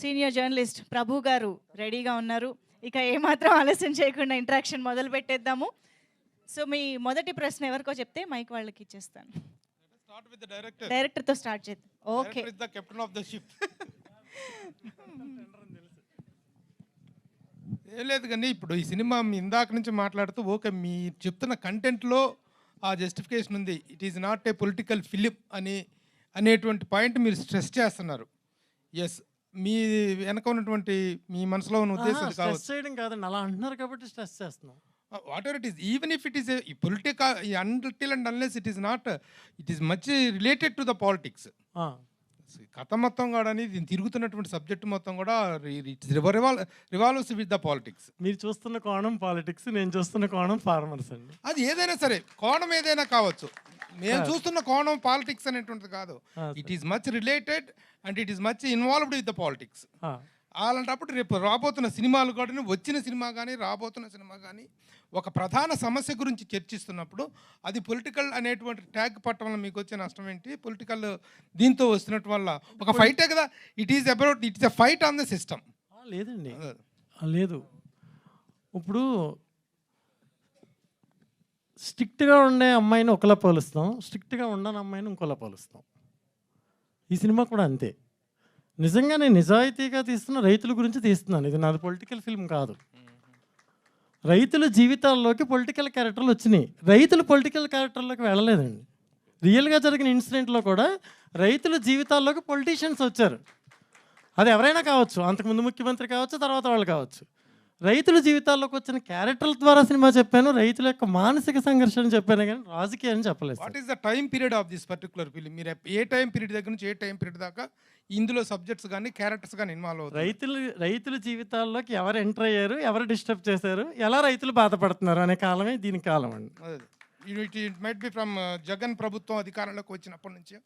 Senior journalist ప్రభు గారు రెడీగా ఉన్నారు. ఇక ఏమాత్రం ఆలస్యం చేయకుండా ఇంటరాక్షన్ మొదలు పెట్టేద్దాము. సో మీ మొదటి ప్రశ్న ఎవరికో చెప్తే మైక్ వాళ్ళకి ఇచ్చేస్తాను. డైరెక్టర్ డైరెక్టర్తో స్టార్ట్ చేద్దాం. Okay captain of the ship ఏం లేదు కానీ ఇప్పుడు ఈ సినిమా మీ ఇందాక నుంచి మాట్లాడుతూ ఓకే మీ చెప్తున్న కంటెంట్లో ఆ జస్టిఫికేషన్ ఉంది. It is not a political film అని అనేటువంటి పాయింట్ మీరు స్ట్రెస్ చేస్తున్నారు. ఎస్ మీ వెనక ఉన్నటువంటి మీ మనసులో ఉన్న ఉద్దేశం అది స్ట్రెస్ కావచ్చు. చేయడం కాదండి. అలా అంటున్నారు కాబట్టి స్ట్రెస్ చేస్తున్నాం. Whatever it is even if it is political until and unless it is not it is much related to the politics ఆ, కథ మొత్తం కూడా దీన్ని తిరుగుతున్నటువంటి సబ్జెక్ట్ మొత్తం కూడా revolve revolves with the politics మీరు చూస్తున్న కోణం పాలిటిక్స్ నేను చూస్తున్న కోణం ఫార్మర్స్ అండి. అది ఏదైనా సరే కోణం ఏదైనా కావచ్చు. మేము చూస్తున్న కోణం పాలిటిక్స్ అనేటువంటిది కాదు. It is much related and it is much involved with the politics అలాంటప్పుడు రేపు రాబోతున్న సినిమాలు కూడా వచ్చిన సినిమా కానీ రాబోతున్న సినిమా కానీ ఒక ప్రధాన సమస్య గురించి చర్చిస్తున్నప్పుడు అది పొలిటికల్ అనేటువంటి ట్యాగ్ పట్టడం వల్ల మీకు వచ్చే నష్టం ఏంటి? పొలిటికల్ దీంతో వస్తున్నట్టు వల్ల ఒక ఫైటే కదా? It is about it is a fight on the system లేదండి. లేదు. ఇప్పుడు స్ట్రిక్ట్గా ఉండే అమ్మాయిని ఒకలా పోలుస్తాం స్ట్రిక్ట్గా ఉండని అమ్మాయిని ఇంకోలా పోలుస్తాం. ఈ సినిమా కూడా అంతే. నిజంగా నేను నిజాయితీగా తీస్తున్న రైతుల గురించి తీస్తున్నాను. ఇది నాది పొలిటికల్ ఫిల్మ్ కాదు. రైతుల జీవితాల్లోకి పొలిటికల్ క్యారెక్టర్లు వచ్చినాయి. రైతులు పొలిటికల్ క్యారెక్టర్లోకి వెళ్ళలేదండి. రియల్గా జరిగిన ఇన్సిడెంట్లో కూడా రైతుల జీవితాల్లోకి పొలిటీషియన్స్ వచ్చారు. అది ఎవరైనా కావచ్చు. అంతకుముందు ముఖ్యమంత్రి కావచ్చు తర్వాత వాళ్ళు కావచ్చు. రైతుల జీవితాల్లోకి వచ్చిన క్యారెక్టర్ల ద్వారా సినిమా చెప్పాను రైతుల యొక్క మానసిక సంఘర్షణ చెప్పాను కానీ రాజకీయం చెప్పలేదు what. Is the time period of this particular film మీరు ఏ టైం పీరియడ్ దగ్గర నుంచి ఏ టైం పీరియడ్ దాకా ఇందులో సబ్జెక్ట్స్ కానీ క్యారెక్టర్స్ కానీ ఇన్వాల్వ్ అవుతాయి రైతులు రైతుల జీవితాల్లోకి ఎవరు ఎంటర్ అయ్యారు ఎవరు డిస్టర్బ్ చేశారు ఎలా రైతులు బాధపడుతున్నారు అనే కాలమే దీని కాలం అండి. It might be from Jagan ప్రభుత్వం అధికారంలోకి వచ్చినప్పటి నుంచి.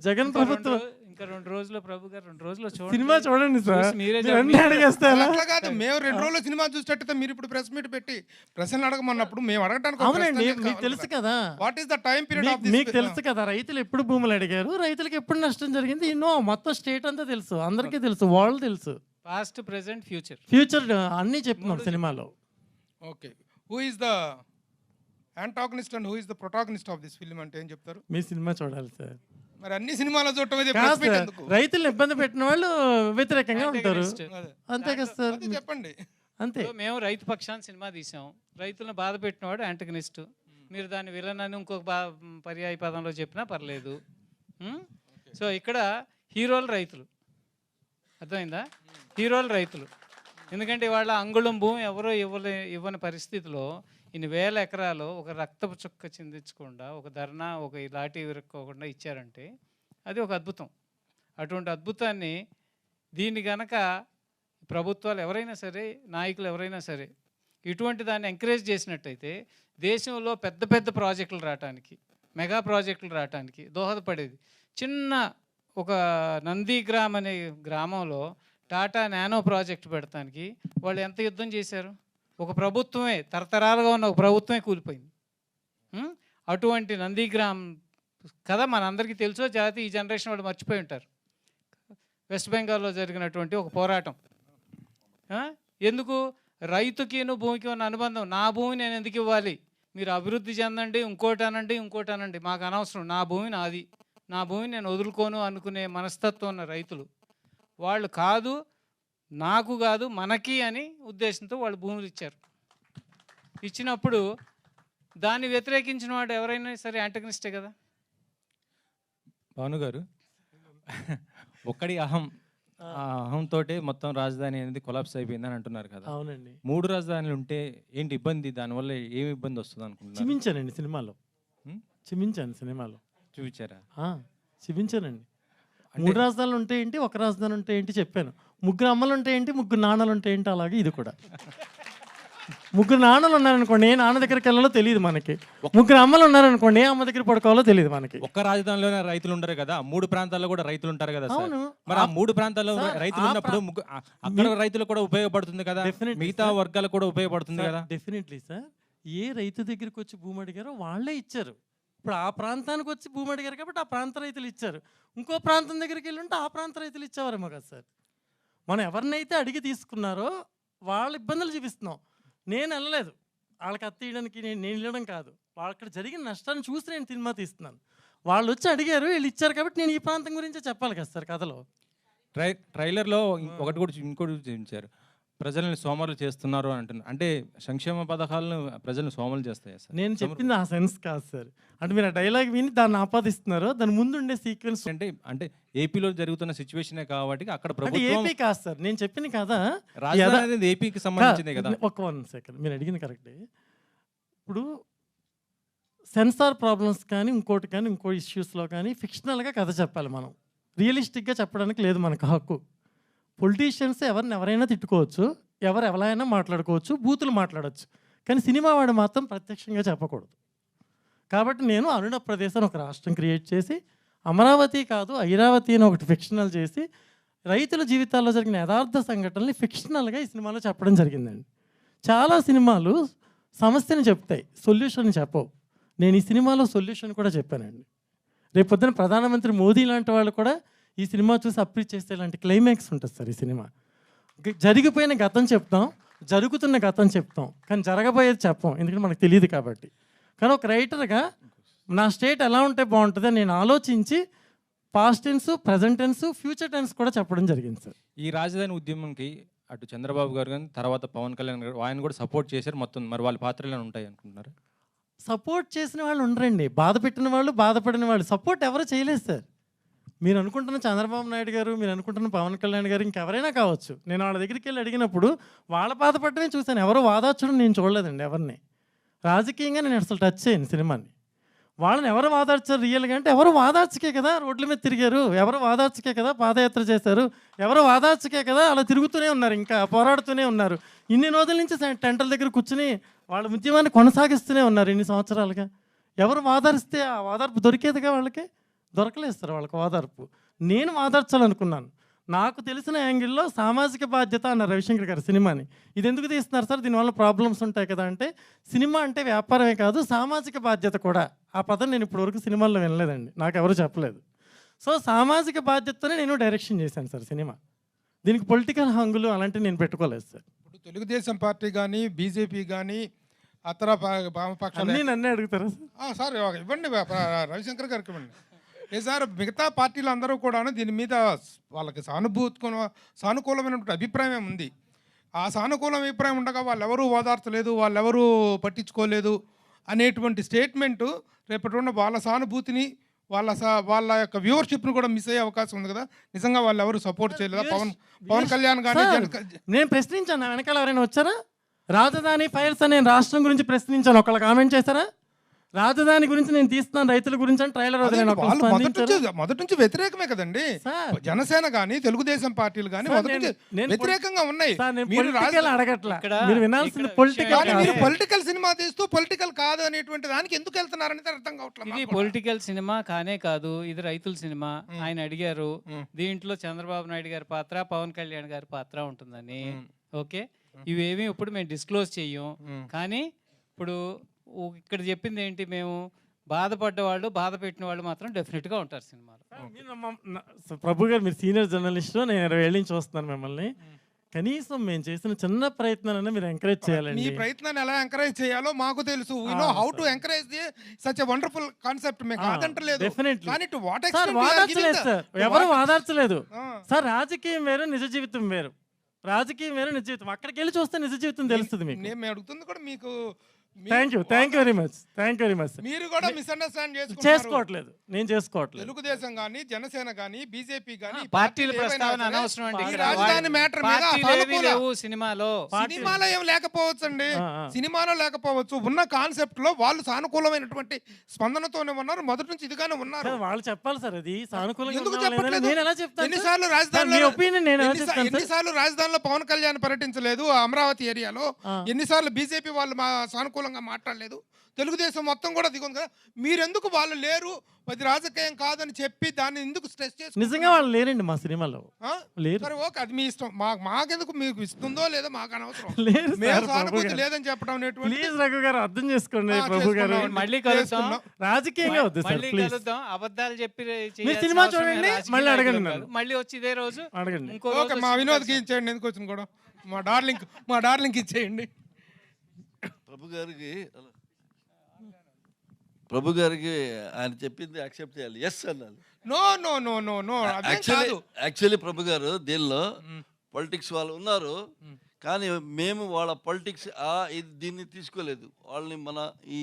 జగన్ ప్రభుత్వం ఇంకా రెండు రోజులు ప్రభు గారు రెండు రోజులు చూడండి సినిమా చూడండి సార్. మీరే. అడిగేస్తారా? అట్లా కాదు మేము రెండు రోజులు సినిమా చూసేటట్టు మీరు ఇప్పుడు ప్రెస్ మీట్ పెట్టి ప్రశ్నలు అడగమన్నప్పుడు మేము అడగడానికి అవునండి మీకు తెలుసు కదా. What is the time period of మీకు- మీకు తెలుసు కదా రైతులు ఎప్పుడు భూములు అడిగారు రైతులకు ఎప్పుడు నష్టం జరిగింది ఎన్నో మొత్తం స్టేట్ అంతా తెలుసు అందరికీ తెలుసు వాళ్ళు తెలుసు. పాస్ట్ ప్రెసెంట్ ఫ్యూచర్ ఫ్యూచర్ అన్నీ చెప్తున్నాం సినిమాలో. Okay who is the antagonist and who is the protagonist of this film అంటే ఏం చెప్తారు? మీ సినిమా చూడాలి సార్. మరి అన్ని సినిమాలు చూడటం రైతులను ఇబ్బంది పెట్టిన వాళ్ళు వ్యతిరేకంగా ఉంటారు. అంతే కదా సార్. చెప్పండి. అంతే. మేము రైతు పక్షాన్ని సినిమా తీసాం. రైతులను బాధ పెట్టినవాడు యాంటగనిస్ట్. మీరు దాన్ని విలన్ అని ఇంకొక బా పర్యాయ పదంలో చెప్పినా పర్లేదు? సో ఇక్కడ హీరోలు రైతులు. అర్థమైందా? హీరోలు రైతులు. ఎందుకంటే వాళ్ళ అంగుళం భూమి ఎవరో ఇవ్వలే ఇవ్వని పరిస్థితిలో ఇన్ని వేల ఎకరాలు ఒక రక్తపు చుక్క చిందించకుండా ఒక ధర్నా ఒక ఈ లాఠీ విరుక్కోకుండా ఇచ్చారంటే అది ఒక అద్భుతం. అటువంటి అద్భుతాన్ని దీన్ని గనక ప్రభుత్వాలు ఎవరైనా సరే నాయకులు ఎవరైనా సరే ఇటువంటి దాన్ని ఎంకరేజ్ చేసినట్టయితే దేశంలో పెద్ద పెద్ద ప్రాజెక్టులు రావటానికి మెగా ప్రాజెక్టులు రావటానికి దోహదపడేది. చిన్న ఒక నందిగ్రామ్ అనే గ్రామంలో టాటా నానో ప్రాజెక్ట్ పెడతానికి వాళ్ళు ఎంత యుద్ధం చేశారు? ఒక ప్రభుత్వమే తరతరాలుగా ఉన్న ఒక ప్రభుత్వమే కూలిపోయింది. అటువంటి నందిగ్రామ్ కథ మనందరికీ తెలుసో? జాతి ఈ జనరేషన్ వాళ్ళు మర్చిపోయి ఉంటారు. వెస్ట్ బెంగాల్లో జరిగినటువంటి ఒక పోరాటం. ఎందుకు? రైతుకిను భూమికి ఉన్న అనుబంధం. నా భూమి నేను ఎందుకు ఇవ్వాలి? మీరు అభివృద్ధి చెందండి ఇంకోటి అనండి ఇంకోటి అనండి. మాకు అనవసరం. నా భూమి నాది. నా భూమి నేను వదులుకోను అనుకునే మనస్తత్వం ఉన్న రైతులు. వాళ్ళు కాదు నాకు కాదు మనకి అని ఉద్దేశంతో వాళ్ళు భూములు ఇచ్చారు. ఇచ్చినప్పుడు దాన్ని వ్యతిరేకించిన వాడు ఎవరైనా సరే యాంటగనిస్టే కదా? భాను గారు ఒక్కడి అహం ఆ. అహంతోటే మొత్తం రాజధాని అనేది కొలాప్స్ అయిపోయిందని అంటున్నారు కదా. అవునండి. మూడు రాజధానులు ఉంటే ఏంటి ఇబ్బంది? దానివల్ల ఏమి ఇబ్బంది వస్తుంది అనుకుంటున్నారు? చూపించానండి సినిమాలో? చూపించాను సినిమాలో. చూపించారా? ఆ, చూపించానండి మూడు రాజధానులు ఉంటే ఏంటి ఒక రాజధాని ఉంటే ఏంటి చెప్పాను. ముగ్గురు అమ్మలు ఉంటే ఏంటి ముగ్గురు నాన్నలు ఉంటే ఏంటి అలాగే ఇది కూడా. ముగ్గురు నాన్నలు ఉన్నారనుకోండి ఏ నాన్న దగ్గరికి వెళ్ళాలో తెలియదు మనకి. ముగ్గురు అమ్మలు ఉన్నారనుకోండి ఏ అమ్మ దగ్గర పడుకోవాలో తెలియదు మనకి. ఒక్క రాజధానిలోనే రైతులు ఉంటారు కదా మూడు ప్రాంతాల్లో కూడా రైతులు ఉంటారు కదా సార్. అవును. మరి ఆ మూడు ప్రాంతాల్లో రైతులు ఉన్నప్పుడు ముగ్గు- ఆ- అక్కడ రైతులు కూడా ఉపయోగపడుతుంది కదా Definitely, మిగతా sir. వర్గాలకు కూడా ఉపయోగపడుతుంది కదా. Definitely sir. ఏ రైతు దగ్గరికి వచ్చి భూమి అడిగారో వాళ్ళే ఇచ్చారు. ఇప్పుడు ఆ ప్రాంతానికి వచ్చి భూమి అడిగారు కాబట్టి ఆ ప్రాంత రైతులు ఇచ్చారు. ఇంకో ప్రాంతం దగ్గరికి వెళ్ళి ఉంటే ఆ ప్రాంత రైతులు ఇచ్చేవారేమో కదా సార్. మనం ఎవరినైతే అడిగి తీసుకున్నారో వాళ్ళ ఇబ్బందులు చూపిస్తున్నాం. నేను వెళ్ళలేదు. వాళ్ళకి అత్త ఇవ్వడానికి నేను నేను వెళ్ళడం కాదు. వాళ్ళక్కడ జరిగిన నష్టాన్ని చూసి నేను సినిమా తీస్తున్నాను. వాళ్ళు వచ్చి అడిగారు వీళ్ళు ఇచ్చారు కాబట్టి నేను ఈ ప్రాంతం గురించే చెప్పాలి కదా సార్ కథలో. ట్రై ట్రైలర్లో ఒకటి కూడా ఇంకోటి చూపించారు. ప్రజల్ని సోమరులు చేస్తున్నారు అని అంటున్నారు అంటే సంక్షేమ పథకాలను ప్రజల్ని సోమరులు చేస్తాయా సార్? నేను చెప్పింది ఆ సెన్స్ కాదు సార్. అంటే మీరు ఆ డైలాగ్ విని దాన్ని ఆపాదిస్తున్నారు. దాని ముందు ఉండే సీక్వెన్స్ అంటే అంటే ఏపీలో జరుగుతున్న సిచ్యువేషనే కాబట్టి అక్కడ అంటే ప్రభుత్వం ఏపీ కాదు సార్. నేను చెప్పింది కదా. రాజధాని అనేది ఏపీకి సంబంధించిందే కదా. ఒక వన్ సెకండ్. మీరు అడిగింది కరెక్టే. ఇప్పుడు సెన్సార్ ప్రాబ్లమ్స్ కానీ ఇంకోటి కానీ ఇంకో ఇష్యూస్లో కానీ ఫిక్షనల్గా కథ చెప్పాలి మనం. రియలిస్టిక్గా చెప్పడానికి లేదు మనకు హక్కు. పొలిటీషియన్స్ ఎవరిని ఎవరైనా తిట్టుకోవచ్చు ఎవరు ఎవరైనా మాట్లాడుకోవచ్చు బూతులు మాట్లాడవచ్చు కానీ సినిమా వాడు మాత్రం ప్రత్యక్షంగా చెప్పకూడదు. కాబట్టి నేను అరుణ ప్రదేశం అని ఒక రాష్ట్రం క్రియేట్ చేసి అమరావతి కాదు ఐరావతి అని ఒకటి ఫిక్షనల్ చేసి రైతుల జీవితాల్లో జరిగిన యథార్థ సంఘటనల్ని ఫిక్షనల్గా ఈ సినిమాలో చెప్పడం జరిగిందండి. చాలా సినిమాలు సమస్యని చెప్తాయి సొల్యూషన్ చెప్పవు. నేను ఈ సినిమాలో సొల్యూషన్ కూడా చెప్పానండి. రేపు పొద్దున ప్రధానమంత్రి మోదీ లాంటి వాళ్ళు కూడా ఈ సినిమా చూసి అప్రీచ్ చేస్తే ఇలాంటి క్లైమాక్స్ ఉంటుంది సార్ ఈ సినిమా. జరిగిపోయిన గతం చెప్తాం జరుగుతున్న గతం చెప్తాం కానీ జరగబోయేది చెప్పం ఎందుకంటే మనకు తెలియదు కాబట్టి. కానీ ఒక రైటర్గా నా స్టేట్ ఎలా ఉంటే బాగుంటుందో నేను ఆలోచించి past tense present tense future tense కూడా చెప్పడం జరిగింది సార్. ఈ రాజధాని ఉద్యమంకి అటు చంద్రబాబు గారు కానీ తర్వాత పవన్ కళ్యాణ్ గారు ఆయన కూడా సపోర్ట్ చేశారు మొత్తం మరి వాళ్ళ పాత్రలు ఉంటాయి అనుకుంటున్నారు? సపోర్ట్ చేసిన వాళ్ళు ఉండరండి. బాధ పెట్టిన వాళ్ళు బాధపడిన వాళ్ళు. సపోర్ట్ ఎవరు చేయలేదు సార్. మీరు అనుకుంటున్న చంద్రబాబు నాయుడు గారు మీరు అనుకుంటున్న పవన్ కళ్యాణ్ గారు ఇంకెవరైనా కావచ్చు. నేను వాళ్ళ దగ్గరికి వెళ్ళి అడిగినప్పుడు వాళ్ళ బాధపడమే చూశాను. ఎవరు వాదార్చడం నేను చూడలేదండి ఎవరిని. రాజకీయంగా నేను అసలు టచ్ చేయను సినిమాని. వాళ్ళని ఎవరు వాదార్చారు రియల్గా అంటే ఎవరు వాదార్చకే కదా రోడ్ల మీద తిరిగారు ఎవరు వాదార్చకే కదా పాదయాత్ర చేశారు ఎవరు వాదార్చకే కదా అలా తిరుగుతూనే ఉన్నారు ఇంకా పోరాడుతూనే ఉన్నారు. ఇన్ని రోజుల నుంచి టెంటల దగ్గర కూర్చుని వాళ్ళ ఉద్యమాన్ని కొనసాగిస్తూనే ఉన్నారు ఇన్ని సంవత్సరాలుగా. ఎవరు వాదారిస్తే ఆ వాదార్పు దొరికేదిగా వాళ్ళకి? దొరకలేదు సార్ వాళ్ళకి వాదార్పు నేను వాదార్చాలనుకున్నాను నాకు తెలిసిన యాంగిల్లో సామాజిక బాధ్యత అన్న రవిశంకర్ గారు సినిమాని. ఇది ఎందుకు తీస్తున్నారు సార్? దీనివల్ల ప్రాబ్లమ్స్ ఉంటాయి కదా అంటే సినిమా అంటే వ్యాపారమే కాదు సామాజిక బాధ్యత కూడా. ఆ పదం నేను ఇప్పటివరకు సినిమాల్లో వినలేదండి. నాకు ఎవరు చెప్పలేదు. సో సామాజిక బాధ్యతతోనే నేను డైరెక్షన్ చేశాను సార్ సినిమా. దీనికి పొలిటికల్ హంగులు అలాంటివి నేను పెట్టుకోలేదు సార్. ఇప్పుడు తెలుగుదేశం పార్టీ కానీ బీజేపీ కానీ అతర వామపక్షాలు అన్నీ నన్నే అడుగుతారా సార్? ఇవ్వండి రవిశంకర్ గారికి ఇవ్వండి. సార్ మిగతా పార్టీలు అందరూ కూడాను దీని మీద వాళ్ళకి సానుభూతి సానుకూలమైనటువంటి అభిప్రాయం ఉంది. ఆ సానుకూల అభిప్రాయం ఉండగా వాళ్ళెవరూ ఓదార్చలేదు వాళ్ళెవరూ పట్టించుకోలేదు అనేటువంటి స్టేట్మెంటు రేపటి ఉన్న వాళ్ళ సానుభూతిని వాళ్ళ సా- వాళ్ళ యొక్క వ్యూవర్షిప్ను కూడా మిస్ అయ్యే అవకాశం ఉంది కదా. నిజంగా వాళ్ళు ఎవరు సపోర్ట్ చేయలేదా? పవన్ పవన్ కళ్యాణ్ జన- నేను ప్రశ్నించాను వెనకాల ఎవరైనా వచ్చారా? రాజధాని ఫైల్స్ అనే రాష్ట్రం గురించి ప్రశ్నించాను ఒకళ్ళు కామెంట్ చేశారా? రాజధాని గురించి నేను తీస్తున్నాను రైతుల గురించి అని ట్రైలర్ వాళ్ళు మొదటి? నుంచి మొదటి నుంచి వ్యతిరేకమే కదండి. జనసేన కానీ తెలుగుదేశం పార్టీలు మొదటి నుంచి నేను వ్యతిరేకంగా ఉన్నాయి. మీరు పొలిటికల్ రాజ- అడగట్లా. ఇక్కడ- మీరు వినాల్సింది ఇక్కడ పొలిటికల్ కానీ మీరు కాదు. పొలిటికల్ సినిమా తీస్తూ పొలిటికల్ కాదు అనేటువంటి దానికి ఎందుకు వెళ్తున్నారనేది అర్థం కావట్లేదు ఇది కూడా. పొలిటికల్ సినిమా కానే కాదు ఇది రైతుల సినిమా ఆయన అడిగారు. దీంట్లో చంద్రబాబు నాయుడు గారి పాత్ర పవన్ కళ్యాణ్ గారి పాత్ర ఉంటుందని. ఓకే? ఇవేమి ఇప్పుడు మేము డిస్క్లోజ్ చెయ్యం. కానీ ఇప్పుడు ఇక్కడ చెప్పింది ఏంటి మేము బాధపడ్డ వాళ్ళు బాధ పెట్టిన వాళ్ళు మాత్రం డెఫినెట్గా ఉంటారు సినిమాలో. మా- ప్రభు గారు మీరు సీనియర్ జర్నలిస్ట్ నేను ఇరవై ఏళ్ళ నుంచి చూస్తున్నాను మిమ్మల్ని. కనీసం మేము చేసిన చిన్న ప్రయత్నాలనే మీరు ఎంకరేజ్ మీ చేయాలండి ప్రయత్నాన్ని ఎలా ఎంకరేజ్ చేయాలో మాకు తెలుసు. We know how to encourage the such a wonderful concept మేము కాదంటలేదు. కానీ టు వాట్ సార్ వాదార్చలేదు సార్. ఎవరు వాదార్చలేదు. సార్ రాజకీయం వేరు నిజ జీవితం వేరు. రాజకీయం వేరు నిజ జీవితం. అక్కడికి వెళ్ళి చూస్తే నిజ జీవితం తెలుస్తుంది మీకు. నేను మేము అడుగుతుంది కూడా మీకు మీ- thank you thank you very much thank you very much మీరు కూడా మిస్అండర్స్టాండ్ చేసుకుంటున్నారు. చేసుకోవట్లేదు. నేను చేసుకోవట్లేదు. తెలుగుదేశం కానీ జనసేన కానీ బీజేపీ కానీ పార్టీల ప్రస్తావన అనవసరం అండి ఈ. రాజధాని మ్యాటర్ మీద పార్టీలు లేవు సినిమాలో. సినిమాలో ఏం లేకపోవచ్చు అండి ఆ, ఆ. సినిమాలో లేకపోవచ్చు. ఉన్న కాన్సెప్ట్లో వాళ్ళు సానుకూలమైనటువంటి స్పందనతోనే ఉన్నారు. మొదటి నుంచి ఇదిగానే ఉన్నారు. వాళ్ళు చెప్పాలి సార్ అది. సానుకూలంగా ఎందుకు చెప్పట్లేదు? నేను ఎలా చెప్తాను సార్? ఎన్నిసార్లు రాజధానిలో ఒపీనియన్ నేను ఎలా చెప్తాను? ఎన్నిసార్లు రాజధానిలో పవన్ కళ్యాణ్ పర్యటించలేదు అమరావతి ఏరియాలో. ఎన్నిసార్లు బీజేపీ వాళ్ళు మా సానుకూలంగా అనుకూలంగా మాట్లాడలేదు. తెలుగుదేశం మొత్తం కూడా దిగుంది కదా. మీరెందుకు వాళ్ళు లేరు? అది రాజకీయం కాదని చెప్పి దాన్ని ఎందుకు స్ట్రెస్ చేసి నిజంగా వాళ్ళు లేరండి మా సినిమాలో. లేరు. సరే ఓకే. అది మీ ఇష్టం. మా మాకెందుకు మీకు ఇస్తుందో లేదో మాకు అనవసరం. లేరు మేము సార్ ప్రభు సానుభూతి గారు. లేదని చెప్పడం అనేటువంటి ప్లీజ్ రఘు గారు అర్థం చేసుకోండి ఆ, ప్రభు గారు. చేసుకున్నాం. మళ్ళీ కలుద్దాం. చేసుకున్నాం. రాజకీయంగా వద్దు సార్ మళ్ళీ ప్లీజ్. కలుద్దాం. అబద్ధాలు చెప్పి మీరు సినిమా చూడండి, మళ్ళీ అడగండి నన్ను. మళ్ళీ వచ్చి ఇదే రోజు అడగండి. ఇంకో ఓకే రోజు మా వచ్చి వినోద్కి. ఇచ్చేయండి ఎందుకు వచ్చింది కూడా మా డార్లింగ్ మా డార్లింగ్ ఇచ్చేయండి. ప్రభు గారికి ప్రభు గారికి ఆయన చెప్పింది యాక్సెప్ట్ చేయాలి. Yes అన్నాలి no no no no no actually Prabhu గారు దీనిలో పొలిటిక్స్ వాళ్ళు ఉన్నారు. కానీ మేము వాళ్ళ పొలిటిక్స్ ఆ ఇది దీన్ని తీసుకోలేదు. వాళ్ళని మన ఈ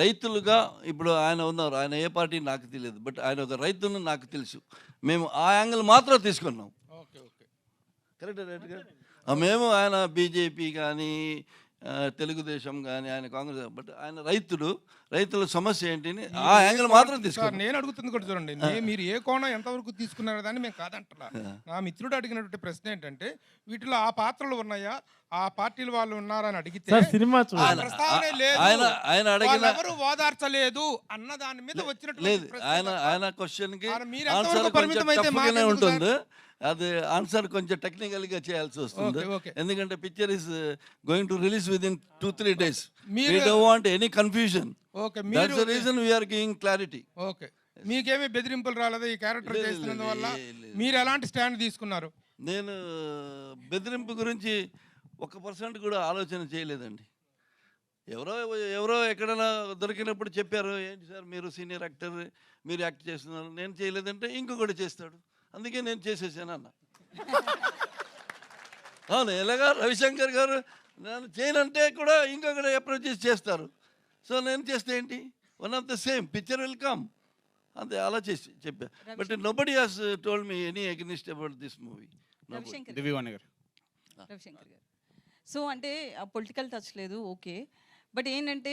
రైతులుగా ఇప్పుడు ఆయన ఉన్నారు. ఆయన ఏ పార్టీ నాకు తెలియదు. బట్ ఆయన ఒక రైతును నాకు తెలుసు. మేము ఆ యాంగిల్ మాత్రం తీసుకున్నాం. ఓకే ఓకే కరెక్ట్ రైట్గా మేము ఆయన బీజేపీ కానీ తెలుగుదేశం కానీ ఆయన కాంగ్రెస్ బట్ ఆయన రైతుడు. రైతుల సమస్య ఏంటిని ఆ యాంగిల్ మాత్రం సార్ తీసుకున్నాం నేను అడుగుతుంది కూడా చూడండి. మీరు ఏ కోణం ఎంతవరకు తీసుకున్నారో దాన్ని మేము కాదంటలా. నా మిత్రుడు అడిగినటువంటి ప్రశ్న ఏంటంటే వీటిలో ఆ పాత్రలు ఉన్నాయా? ఆ పార్టీల వాళ్ళు ఉన్నారని అడిగితే సినిమా ఆయన ఆయన అడిగిన ఎవరు ఓదార్చలేదు అన్న దాని మీద వచ్చినటువంటి లేదు. ప్రశ్న ఆయన. ఆయన మీరు ఎంతవరకు ఆన్సర్ ఉంటుంది. అది ఆన్సర్ కొంచెం టెక్నికల్గా చేయాల్సి వస్తుంది. ఎందుకంటే picture is going to release with in two three days. మీరు- we don't want any confusion okay మీరు the reason we are giving clarity okay మీకేమీ బెదిరింపులు రాలేదు ఈ క్యారెక్టర్ లేదు, చేస్తున్నందువల్ల లేదు, లేదు. మీరు ఎలాంటి స్టాండ్ తీసుకున్నారు? నేను బెదిరింపు గురించి ఒక పర్సెంట్ కూడా ఆలోచన చేయలేదండి. ఎవరో ఎవరో ఎక్కడైనా దొరికినప్పుడు చెప్పారు ఏంటి సార్ మీరు సీనియర్ యాక్టర్ మీరు యాక్ట్ చేస్తున్నారు. నేను చేయలేదంటే ఇంకొకటి చేస్తాడు. అందుకే నేను చేసేసాను అన్న అవును ఎలాగా రవిశంకర్ గారు నేను చేయనంటే కూడా ఇంకొకటి అప్రోచ్ చేసి చేస్తారు. సో నేను చేస్తే ఏంటి? One of the same picture will come అంతే అలా చేసి చెప్పా. But nobody has told me any against about this movie Ravishankar so అంటే పొలిటికల్ టచ్ లేదు ఓకే బట్ ఏంటంటే